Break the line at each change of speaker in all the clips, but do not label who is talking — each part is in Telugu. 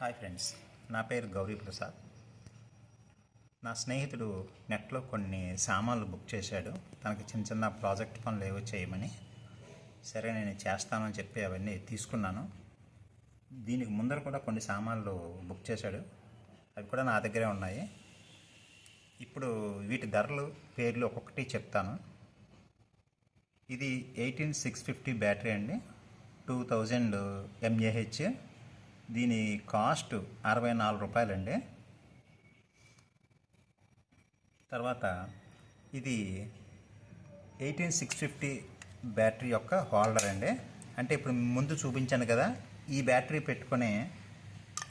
హాయ్ ఫ్రెండ్స్ నా పేరు గౌరీ ప్రసాద్. నా స్నేహితుడు నెట్లో కొన్ని సామాన్లు బుక్ చేశాడు. తనకి చిన్న చిన్న ప్రాజెక్ట్ పనులు ఏవో చేయమని. సరే నేను చేస్తానని చెప్పి అవన్నీ తీసుకున్నాను. దీనికి ముందర కూడా కొన్ని సామాన్లు బుక్ చేశాడు. అవి కూడా నా దగ్గరే ఉన్నాయి. ఇప్పుడు వీటి ధరలు పేర్లు ఒక్కొక్కటి చెప్తాను. ఇది ఎయిటీన్ సిక్స్ ఫిఫ్టీ బ్యాటరీ అండి. Two thousand mAh. దీని కాస్ట్ అరవై నాలుగు రూపాయలండి. తర్వాత ఇది ఎయిటీన్ సిక్స్ ఫిఫ్టీ బ్యాటరీ యొక్క హోల్డర్ అండి. అంటే ఇప్పుడు ముందు చూపించాను కదా ఈ బ్యాటరీ పెట్టుకునే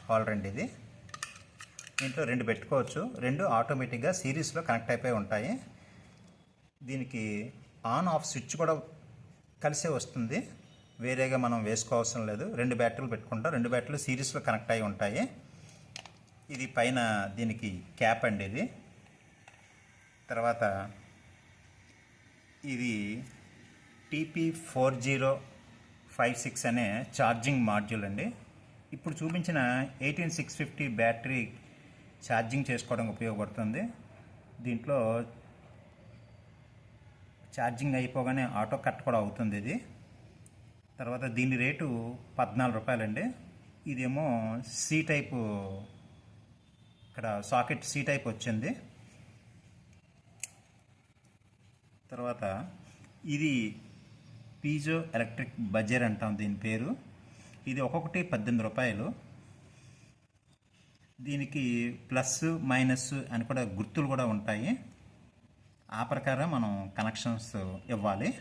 హోల్డర్ అండి ఇది. దీంట్లో రెండు పెట్టుకోవచ్చు. రెండు ఆటోమేటిక్గా సిరీస్లో కనెక్ట్ అయిపోయి ఉంటాయి. దీనికి ఆన్ ఆఫ్ స్విచ్ కూడా కలిసే వస్తుంది. వేరేగా మనం వేసుకోవాల్సిన లేదు. రెండు బ్యాటరీలు పెట్టుకుంటాం. రెండు బ్యాటరీలు సిరీస్లో కనెక్ట్ అయి ఉంటాయి. ఇది పైన దీనికి క్యాప్ అండి ఇది. తర్వాత ఇది TP four zero five six అనే ఛార్జింగ్ మాడ్యూల్ అండి. ఇప్పుడు చూపించిన eighteen six fifty battery charging చేసుకోవడానికి ఉపయోగపడుతుంది. దీంట్లో ఛార్జింగ్ అయిపోగానే ఆటో కట్ కూడా అవుతుంది ఇది. తర్వాత దీని రేటు పద్నాలుగు రూపాయలండి. ఇదేమో సి టైపు ఇక్కడ సాకెట్ సి టైప్ వచ్చింది. తర్వాత ఇది పీజో ఎలక్ట్రిక్ బజర్ అంటాం దీని పేరు. ఇది ఒక్కొక్కటి పద్దెనిమిది రూపాయలు. దీనికి ప్లస్ మైనస్ అని కూడా గుర్తులు కూడా ఉంటాయి. ఆ ప్రకారం మనం కనెక్షన్స్ ఇవ్వాలి.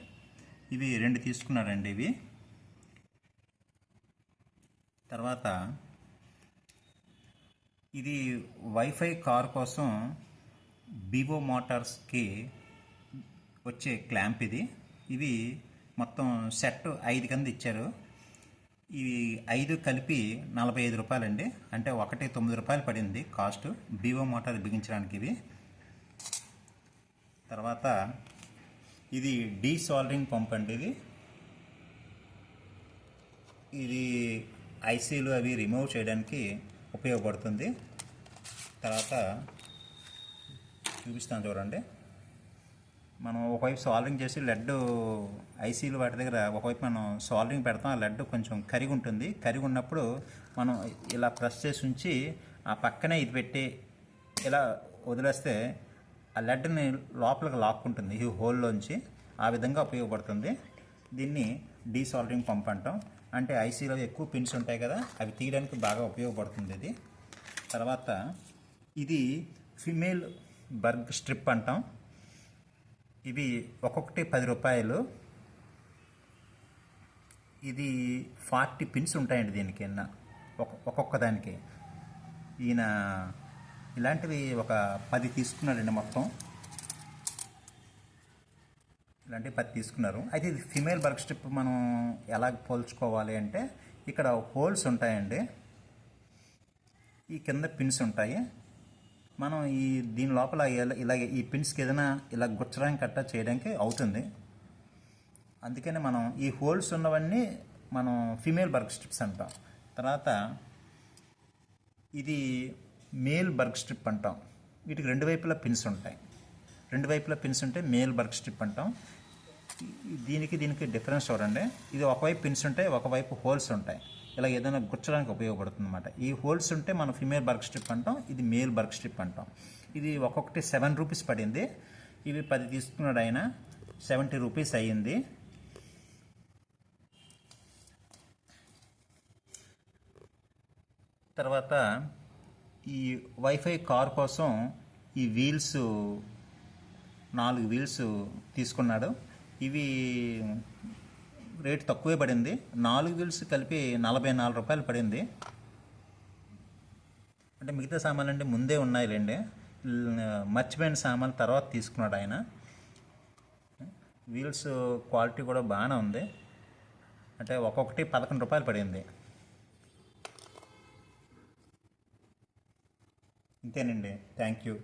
ఇవి రెండు తీసుకున్నారండి ఇవి. తర్వాత ఇది వైఫై కార్ కోసం బివో మోటార్స్కి వచ్చే క్లాంప్ ఇది. ఇవి మొత్తం సెట్ ఐదు కింద ఇచ్చారు. ఇవి ఐదు కలిపి నలభై ఐదు రూపాయలండి. అంటే ఒకటి తొమ్మిది రూపాయలు పడింది కాస్ట్ బీవో మోటార్ బిగించడానికి ఇవి. తర్వాత ఇది డీ సాల్డరింగ్ పంప్ అండి ఇది. ఇది ఐసీలు అవి రిమూవ్ చేయడానికి ఉపయోగపడుతుంది. తర్వాత చూపిస్తాను చూడండి. మనం ఒకవైపు సాల్వింగ్ చేసి లెడ్ ఐసీలు వాటి దగ్గర ఒకవైపు మనం సాల్వింగ్ పెడతాం ఆ లడ్డు కొంచెం కరిగి ఉంటుంది. కరిగి ఉన్నప్పుడు మనం ఇలా ప్రెస్ చేసి ఉంచి ఆ పక్కనే ఇది పెట్టి ఇలా వదిలేస్తే ఆ లెడ్ని లోపలికి లాక్కుంటుంది. ఈ హోల్లోంచి ఆ విధంగా ఉపయోగపడుతుంది. దీన్ని డీసాల్వింగ్ పంప్ అంటాం. అంటే ఐసీలో ఎక్కువ పిన్స్ ఉంటాయి కదా అవి తీయడానికి బాగా ఉపయోగపడుతుంది ఇది. తర్వాత ఇది ఫిమేల్ బర్గ్ స్ట్రిప్ అంటాం. ఇవి ఒక్కొక్కటి పది రూపాయలు. ఇది ఫార్టీ పిన్స్ ఉంటాయండి దీనికి అన్న ఒక్కొక్క దానికి. ఈయన ఇలాంటివి ఒక పది తీసుకున్నాడండి మొత్తం. ఇలాంటివి పది తీసుకున్నారు. అయితే ఇది ఫిమేల్ బర్క్ స్ట్రిప్ మనం ఎలా పోల్చుకోవాలి అంటే ఇక్కడ హోల్స్ ఉంటాయండి. ఈ కింద పిన్స్ ఉంటాయి. మనం ఈ దీని లోపల ఇలాగే ఈ పిన్స్కి ఏదైనా ఇలా గుచ్చడానికి కట్ట చేయడానికి అవుతుంది. అందుకని మనం ఈ హోల్స్ ఉన్నవన్నీ మనం ఫిమేల్ బర్గ్ స్ట్రిప్స్ అంటాం. తర్వాత ఇది మేల్ బర్గ్ స్ట్రిప్ అంటాం. వీటికి రెండు వైపులా పిన్స్ ఉంటాయి. రెండు వైపులా పిన్స్ ఉంటే మేల్ బర్గ్ స్ట్రిప్ అంటాం. దీనికి దీనికి డిఫరెన్స్ చూడండి. ఇది ఒకవైపు పిన్స్ ఉంటాయి ఒకవైపు హోల్స్ ఉంటాయి. ఇలా ఏదైనా గుచ్చడానికి ఉపయోగపడుతుంది అనమాట ఈ హోల్స్ ఉంటే మనం ఫిమేల్ బర్క్ స్ట్రిప్ అంటాం ఇది మేల్ బర్క్ స్ట్రిప్ అంటాం. ఇది ఒక్కొక్కటి సెవెన్ రూపీస్ పడింది. ఇవి పది తీసుకున్నాడు ఆయన సెవెంటీ రూపీస్ అయ్యింది. తర్వాత ఈ వైఫై కార్ కోసం ఈ వీల్స్ నాలుగు వీల్స్ తీసుకున్నాడు. ఇవి రేట్ తక్కువే పడింది. నాలుగు వీల్స్ కలిపి నలభై నాలుగు రూపాయలు పడింది. అంటే మిగతా సామాన్లు అంటే ముందే ఉన్నాయిలేండి. మర్చిపోయిన సామాన్లు తర్వాత తీసుకున్నాడు ఆయన. వీల్స్ క్వాలిటీ కూడా బాగానే ఉంది. అంటే ఒక్కొక్కటి పదకొండు రూపాయలు పడింది. ఇంతేనండి. Thank you.